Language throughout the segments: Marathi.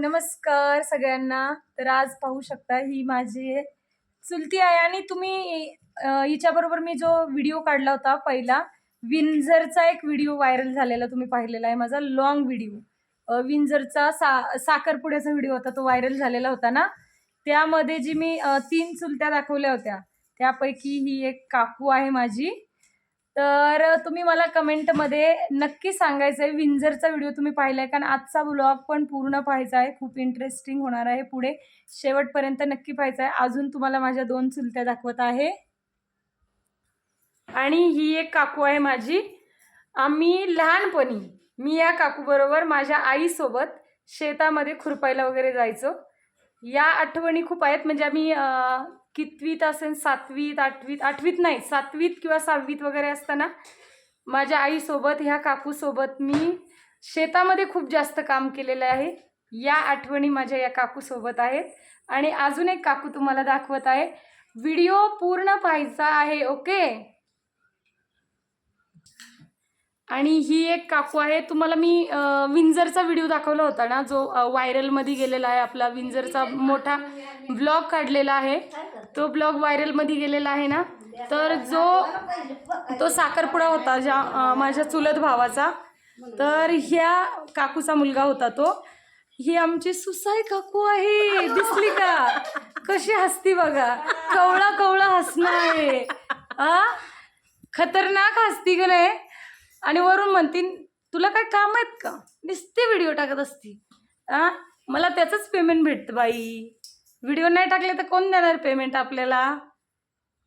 नमस्कार सगळ्यांना. तर आज पाहू शकता ही माझी चुलती आहे आणि तुम्ही हिच्याबरोबर मी जो व्हिडिओ काढला होता पहिला विंझरचा एक व्हिडिओ व्हायरल झालेला तुम्ही पाहिलेला आहे माझा लॉंग व्हिडिओ विंझरचा सा साखरपुड्याचा व्हिडिओ होता तो व्हायरल झालेला होता ना? त्यामध्ये जी मी तीन चुलत्या दाखवल्या होत्या त्यापैकी ही एक काकू आहे माझी. तर तुम्ही मला कमेंटमध्ये नक्की सांगायचं आहे विंझरचा व्हिडिओ तुम्ही पाहिला आहे कारण आजचा ब्लॉग पण पूर्ण पाहायचा आहे. खूप इंटरेस्टिंग होणार आहे पुढे. शेवटपर्यंत नक्की पाहायचं आहे. अजून तुम्हाला माझ्या दोन चुलत्या दाखवत आहे. आणि ही एक काकू आहे माझी. आम्ही लहानपणी मी या काकूबरोबर माझ्या आईसोबत शेतामध्ये खुरपायला वगैरे जायचो. या आठवणी खूप आहेत. म्हणजे आम्ही कितवीत असेल सातवीत आठवीत आठवीत नाही सातवीत किंवा सहावीत वगैरे असताना माझ्या आईसोबत ह्या काकूसोबत मी शेतामध्ये खूप जास्त काम केलेलं आहे. या आठवणी माझ्या या काकूसोबत आहेत. आणि अजून एक काकू तुम्हाला दाखवत आहे. व्हिडिओ पूर्ण पाहायचा आहे ओके? आणि ही एक काकू आहे. तुम्हाला मी विंजरचा विंझरचा व्हिडिओ दाखवला होता ना जो व्हायरलमध्ये गेलेला आहे आपला विंझरचा मोठा ब्लॉग काढलेला आहे. तो ब्लॉग व्हायरलमध्ये गेलेला आहे ना. तर जो तो साखरपुडा होता ज्या माझ्या चुलत भावाचा. तर ह्या काकूचा मुलगा होता तो. ही आमची सुसाई काकू आहे. दिसली का? कशी हसती बघा. कवळा कवळा हसणं आहे. आ? खतरनाक हसती का नाही? आणि वरून म्हणतीन तुला काय काम आहेत का? नुसते व्हिडिओ टाकत असती. आ? मला त्याचंच पेमेंट भेटतं बाई. व्हिडिओ नाही टाकले तर कोण देणार पेमेंट आपल्याला?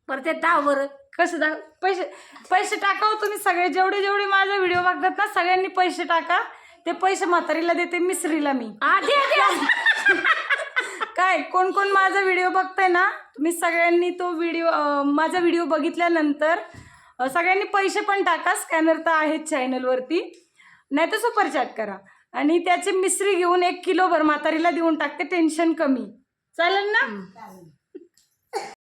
बरं ते बरं कसं दा पैसे पैसे टाकावं तुम्ही सगळे. जेवढे जेवढे माझा व्हिडिओ बघतात ना सगळ्यांनी पैसे टाका. ते पैसे म्हातारीला देते मिसरीला मी. काय कोण कोण माझा व्हिडिओ बघताय ना तुम्ही सगळ्यांनी तो व्हिडिओ माझा व्हिडिओ बघितल्यानंतर सगळ्यांनी पैसे पण टाका. स्कॅनर तर आहेत चॅनलवरती नाही तर सुपर चॅट करा. आणि त्याची मिसरी घेऊन एक किलोभर म्हातारीला देऊन टाकते. टेन्शन कमी. चालेल ना?